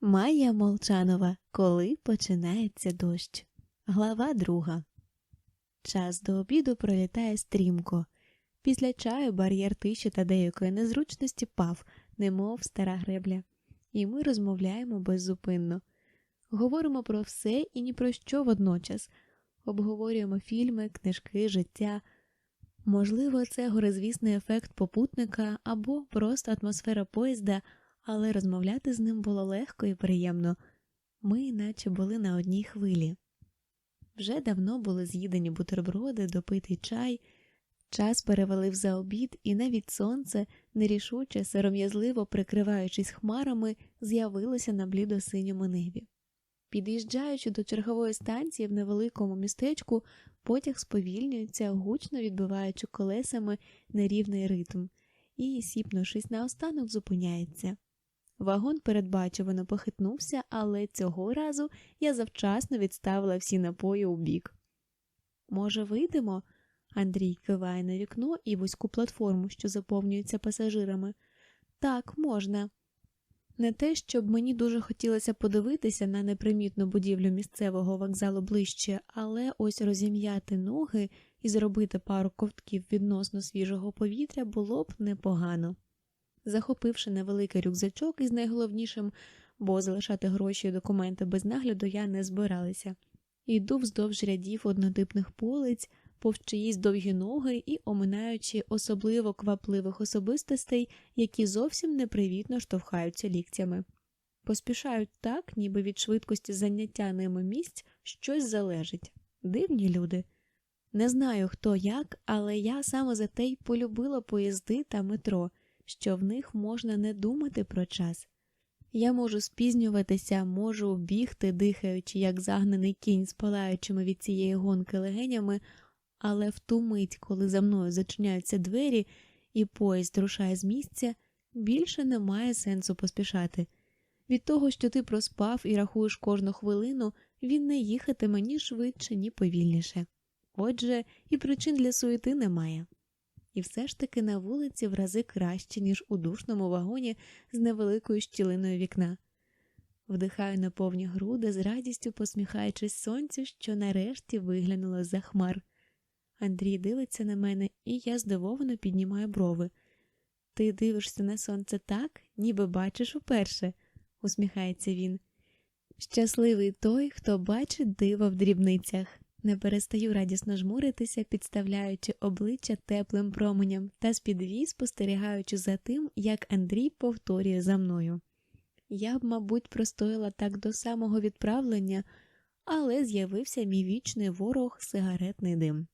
Майя Молчанова. Коли починається дощ. Глава друга. Час до обіду пролітає стрімко. Після чаю бар'єр тиші та деякої незручності пав, немов стара гребля. І ми розмовляємо беззупинно. Говоримо про все і ні про що водночас. Обговорюємо фільми, книжки, життя. Можливо, це горизвісний ефект попутника або просто атмосфера поїзда, але розмовляти з ним було легко і приємно. Ми наче були на одній хвилі. Вже давно були з'їдені бутерброди, допитий чай, час перевалив за обід, і навіть сонце, нерішуче, сором'язливо прикриваючись хмарами, з'явилося на блідо-синьому небі. Під'їжджаючи до чергової станції в невеликому містечку, потяг сповільнюється, гучно відбиваючи колесами нерівний ритм, і, сіпнувшись наостанок, зупиняється. Вагон передбачувано похитнувся, але цього разу я завчасно відставила всі напої у бік. Може, вийдемо? Андрій киває на вікно і вузьку платформу, що заповнюється пасажирами. Так, можна. Не те, щоб мені дуже хотілося подивитися на непримітну будівлю місцевого вокзалу ближче, але ось розім'яти ноги і зробити пару ковтків відносно свіжого повітря було б непогано. Захопивши невеликий рюкзачок із найголовнішим, бо залишати гроші і документи без нагляду я не збиралася. Йду вздовж рядів однотипних полиць, повз чиїсь довгі ноги і оминаючи особливо квапливих особистостей, які зовсім непривітно штовхаються ліктями. Поспішають так, ніби від швидкості заняття ними місць щось залежить. Дивні люди. Не знаю, хто як, але я саме за те й полюбила поїзди та метро, що в них можна не думати про час. Я можу спізнюватися, можу бігти, дихаючи, як загнаний кінь з палаючими від цієї гонки легенями, але в ту мить, коли за мною зачиняються двері і поїзд рушає з місця, більше немає сенсу поспішати. Від того, що ти проспав і рахуєш кожну хвилину, він не їхатиме ні швидше, ні повільніше. Отже, і причин для суєти немає. І все ж таки на вулиці в рази краще, ніж у душному вагоні з невеликою щілиною вікна. Вдихаю на повні груди, з радістю посміхаючись сонцю, що нарешті виглянуло за хмар. Андрій дивиться на мене, і я здивовано піднімаю брови. Ти дивишся на сонце так, ніби бачиш уперше, усміхається він. Щасливий той, хто бачить диво в дрібницях. Не перестаю радісно жмуритися, підставляючи обличчя теплим променям та спідвій спостерігаючи за тим, як Андрій повторює за мною. Я б, мабуть, простояла так до самого відправлення, але з'явився мій вічний ворог сигаретний дим.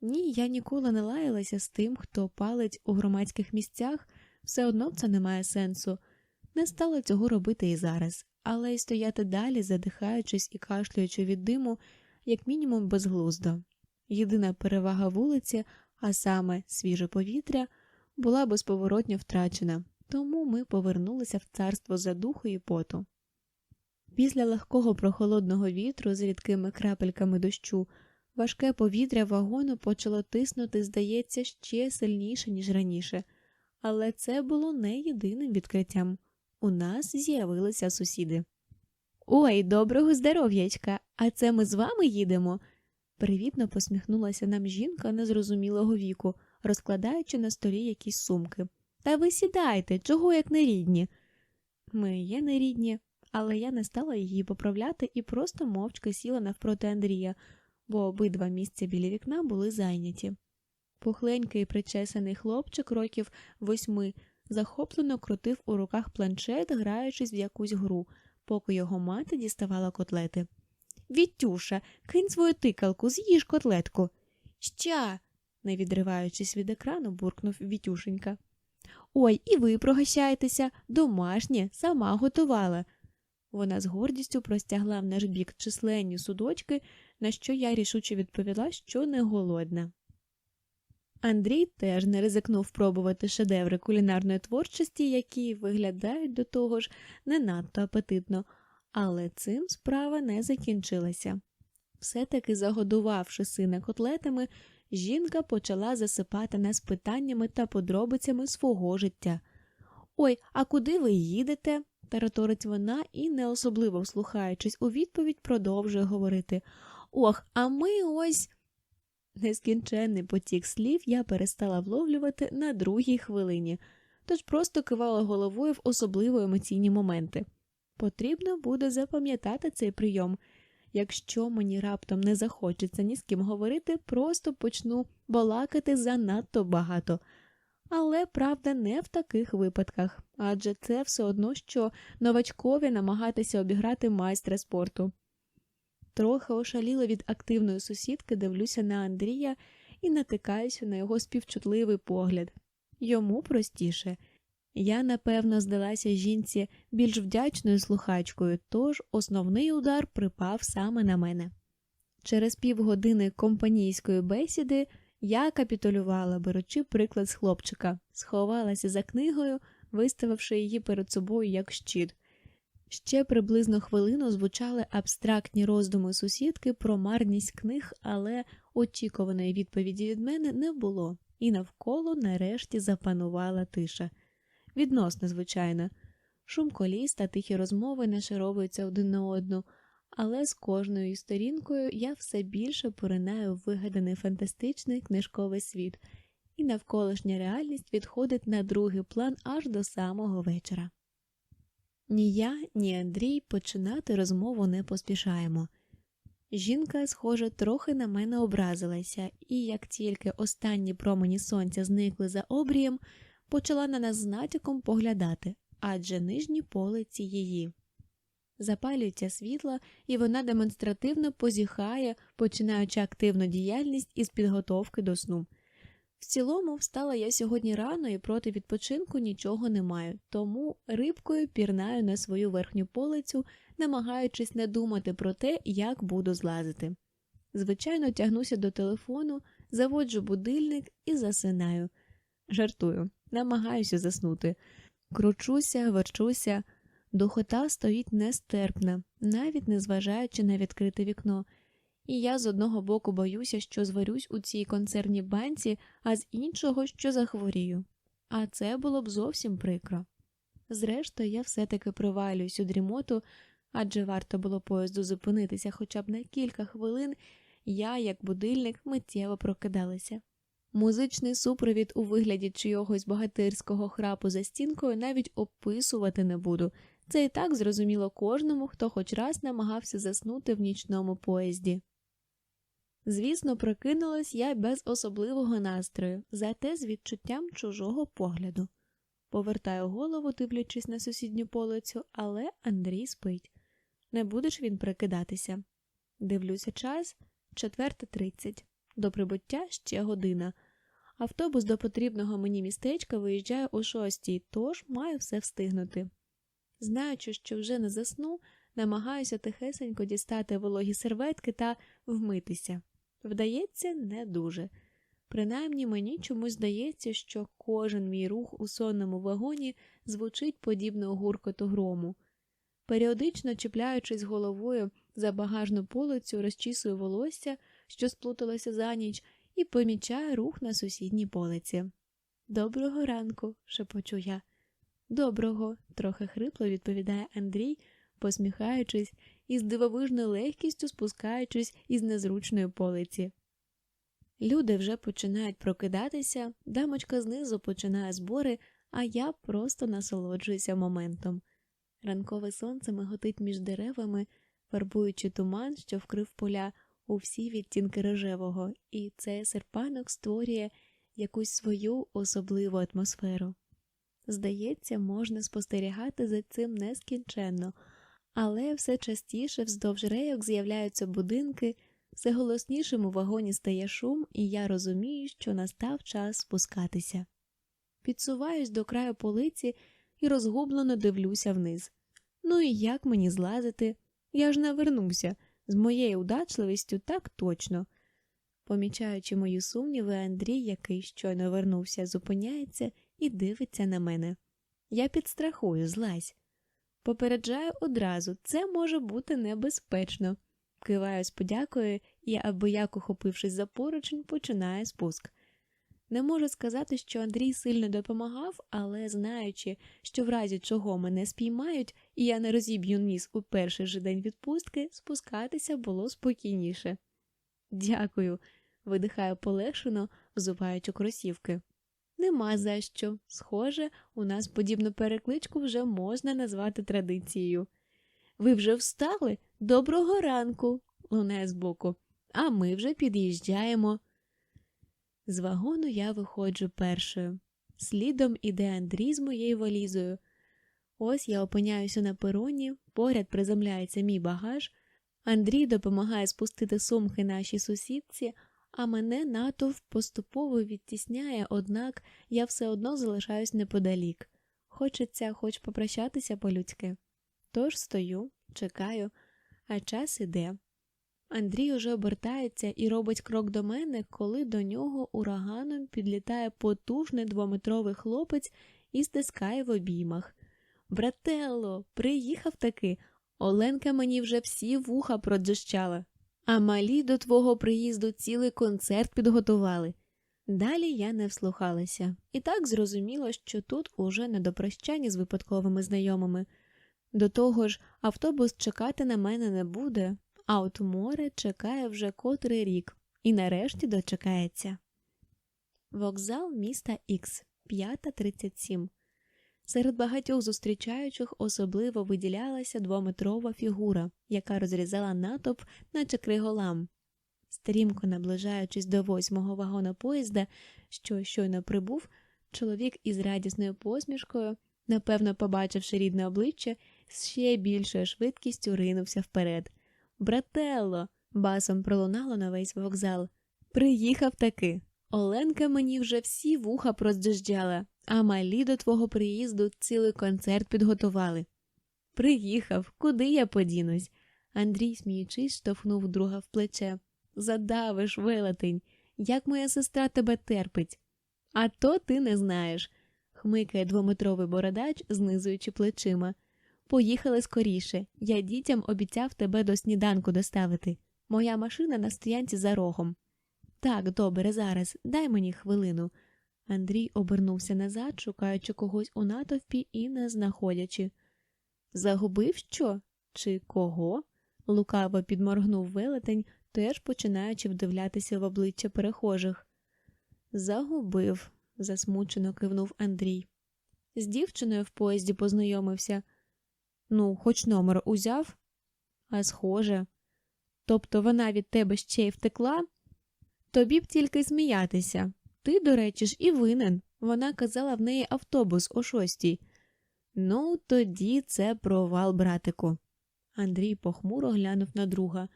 Ні, я ніколи не лаялася з тим, хто палить у громадських місцях, все одно це не має сенсу. Не стала цього робити і зараз, але й стояти далі, задихаючись і кашлюючи від диму, як мінімум безглуздо. Єдина перевага вулиці, а саме свіже повітря, була безповоротньо втрачена, тому ми повернулися в царство задуху і поту. Після легкого прохолодного вітру з рідкими крапельками дощу. Важке повітря вагону почало тиснути, здається, ще сильніше, ніж раніше, але це було не єдиним відкриттям. У нас з'явилися сусіди. Ой, доброго здоров'ячка! А це ми з вами їдемо. Привітно посміхнулася нам жінка незрозумілого віку, розкладаючи на столі якісь сумки. Та ви сідайте, чого як не рідні. Ми є не рідні, але я не стала її поправляти і просто мовчки сіла навпроти Андрія бо обидва місця біля вікна були зайняті. Пухленький причесаний хлопчик років восьми захоплено крутив у руках планшет, граючись в якусь гру, поки його мати діставала котлети. Вітюша, кинь свою тикалку, з'їж котлетку. Ща. не відриваючись від екрану, буркнув Вітюшенька. Ой, і ви прогощайтеся, домашнє, сама готувала. Вона з гордістю простягла в наш бік численні судочки, на що я рішуче відповіла, що не голодна. Андрій теж не ризикнув пробувати шедеври кулінарної творчості, які виглядають до того ж не надто апетитно, але цим справа не закінчилася. Все таки загодувавши сина котлетами, жінка почала засипати нас питаннями та подробицями свого життя. Ой, а куди ви їдете? тараторить вона і, не особливо вслухаючись у відповідь, продовжує говорити Ох, а ми ось. Нескінченний потік слів я перестала вловлювати на другій хвилині, тож просто кивала головою в особливо емоційні моменти. Потрібно буде запам'ятати цей прийом. Якщо мені раптом не захочеться ні з ким говорити, просто почну балакати занадто багато. Але правда не в таких випадках, адже це все одно, що новачкові намагатися обіграти майстра спорту. Трохи ошаліло від активної сусідки, дивлюся на Андрія і натикаюся на його співчутливий погляд. Йому простіше. Я, напевно, здалася жінці більш вдячною слухачкою, тож основний удар припав саме на мене. Через півгодини компанійської бесіди я капітулювала, беручи приклад з хлопчика, сховалася за книгою, виставивши її перед собою як щит. Ще приблизно хвилину звучали абстрактні роздуми сусідки про марність книг, але очікуваної відповіді від мене не було, і навколо нарешті запанувала тиша. Відносно, звичайно, шум коліс та тихі розмови нашаровуються один на одну, але з кожною сторінкою я все більше поринаю в вигаданий фантастичний книжковий світ, і навколишня реальність відходить на другий план аж до самого вечора. Ні я, ні Андрій починати розмову не поспішаємо. Жінка, схоже, трохи на мене образилася, і як тільки останні промені сонця зникли за обрієм, почала на нас з натяком поглядати, адже нижні полиці її. Запалюється світло, і вона демонстративно позіхає, починаючи активну діяльність із підготовки до сну. В цілому, встала я сьогодні рано і проти відпочинку нічого не маю, тому рибкою пірнаю на свою верхню полицю, намагаючись не думати про те, як буду злазити. Звичайно, тягнуся до телефону, заводжу будильник і засинаю. Жартую, намагаюся заснути. Кручуся, верчуся, духота стоїть нестерпна, навіть не зважаючи на відкрите вікно і я з одного боку боюся, що зварюсь у цій концерній банці, а з іншого, що захворію. А це було б зовсім прикро. Зрештою, я все таки провалююсь у дрімоту, адже варто було поїзду зупинитися хоча б на кілька хвилин, я, як будильник, миттєво прокидалася. Музичний супровід у вигляді чийогось богатирського храпу за стінкою навіть описувати не буду. Це і так зрозуміло кожному, хто хоч раз намагався заснути в нічному поїзді. Звісно, прокинулась я без особливого настрою, зате з відчуттям чужого погляду. Повертаю голову, дивлячись на сусідню полицю, але Андрій спить. Не будеш він прикидатися. Дивлюся час четверта тридцять. До прибуття ще година. Автобус до потрібного мені містечка виїжджає о шостій, тож маю все встигнути. Знаючи, що вже не засну, намагаюся тихесенько дістати вологі серветки та вмитися. Вдається, не дуже. Принаймні мені чомусь здається, що кожен мій рух у сонному вагоні звучить подібно гуркоту грому. Періодично чіпляючись головою за багажну полицю, розчісую волосся, що сплуталося за ніч, і помічаю рух на сусідній полиці. Доброго ранку, шепочу я. Доброго, трохи хрипло відповідає Андрій, посміхаючись і з дивовижною легкістю спускаючись із незручної полиці. Люди вже починають прокидатися, дамочка знизу починає збори, а я просто насолоджуюся моментом. Ранкове сонце миготить між деревами, фарбуючи туман, що вкрив поля у всі відтінки рожевого, і цей серпанок створює якусь свою особливу атмосферу. Здається, можна спостерігати за цим нескінченно, але все частіше вздовж рейок з'являються будинки, все голоснішим у вагоні стає шум, і я розумію, що настав час спускатися. Підсуваюсь до краю полиці і розгублено дивлюся вниз. Ну і як мені злазити? Я ж навернуся, з моєю удачливістю так точно. Помічаючи мої сумніви, Андрій, який щойно вернувся, зупиняється і дивиться на мене. Я підстрахую, злазь. Попереджаю одразу, це може бути небезпечно. Киваю з подякою і, аби як ухопившись за поручень, починає спуск. Не можу сказати, що Андрій сильно допомагав, але знаючи, що в разі чого мене спіймають, і я не розіб'ю ніс у перший же день відпустки, спускатися було спокійніше. Дякую, видихаю полегшено, взуваючи кросівки. Нема за що. Схоже, у нас подібну перекличку вже можна назвати традицією. Ви вже встали? Доброго ранку, лунає збоку, а ми вже під'їжджаємо. З вагону я виходжу першою. Слідом іде Андрій з моєю валізою. Ось я опиняюся на пероні, поряд приземляється мій багаж. Андрій допомагає спустити сумки нашій сусідці, а мене натовп поступово відтісняє, однак я все одно залишаюсь неподалік. Хочеться хоч попрощатися по-людськи. Тож стою, чекаю, а час іде. Андрій уже обертається і робить крок до мене, коли до нього ураганом підлітає потужний двометровий хлопець і стискає в обіймах. Брателло, приїхав таки. Оленка мені вже всі вуха проджищала, а малі до твого приїзду цілий концерт підготували. Далі я не вслухалася, і так зрозуміло, що тут уже не до прощання з випадковими знайомими. До того ж, автобус чекати на мене не буде, а от море чекає вже котрий рік і нарешті дочекається. Вокзал міста Х 5.37. Серед багатьох зустрічаючих особливо виділялася двометрова фігура, яка розрізала натовп, наче криголам. Стрімко наближаючись до восьмого вагона поїзда, що щойно прибув, чоловік із радісною посмішкою, напевно, побачивши рідне обличчя, з ще більшою швидкістю ринувся вперед. Брателло. басом пролунало на весь вокзал. Приїхав таки. Оленка мені вже всі вуха проздожджала, а малі до твого приїзду цілий концерт підготували. Приїхав, куди я подінусь? Андрій, сміючись, штовхнув друга в плече. Задавиш, велетень, як моя сестра тебе терпить. А то ти не знаєш, хмикає двометровий бородач, знизуючи плечима. Поїхали скоріше. Я дітям обіцяв тебе до сніданку доставити. Моя машина на стоянці за рогом. Так, добре, зараз, дай мені хвилину. Андрій обернувся назад, шукаючи когось у натовпі і не знаходячи. Загубив що? Чи кого? лукаво підморгнув велетень, теж починаючи вдивлятися в обличчя перехожих. Загубив, засмучено кивнув Андрій. З дівчиною в поїзді познайомився. Ну, хоч номер узяв, а схоже. Тобто вона від тебе ще й втекла? Тобі б тільки сміятися. Ти, до речі, ж і винен. Вона казала в неї автобус о шостій. Ну, тоді це провал, братику. Андрій похмуро глянув на друга.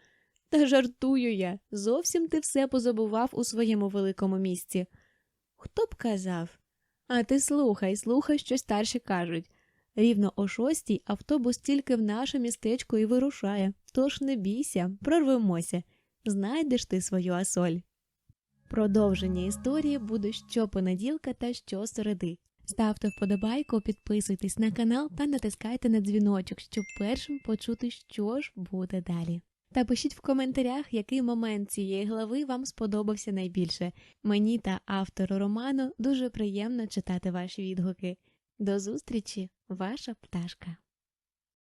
Та жартую я. Зовсім ти все позабував у своєму великому місці. Хто б казав? А ти слухай, слухай, що старші кажуть. Рівно о шостій автобус тільки в наше містечко і вирушає, тож не бійся, прорвемося. Знайдеш ти свою асоль. Продовження історії буде щопонеділка та щосереди. Ставте вподобайку, підписуйтесь на канал та натискайте на дзвіночок, щоб першим почути, що ж буде далі. Та пишіть в коментарях, який момент цієї глави вам сподобався найбільше. Мені та автору роману дуже приємно читати ваші відгуки. До зустрічі, ваша пташка.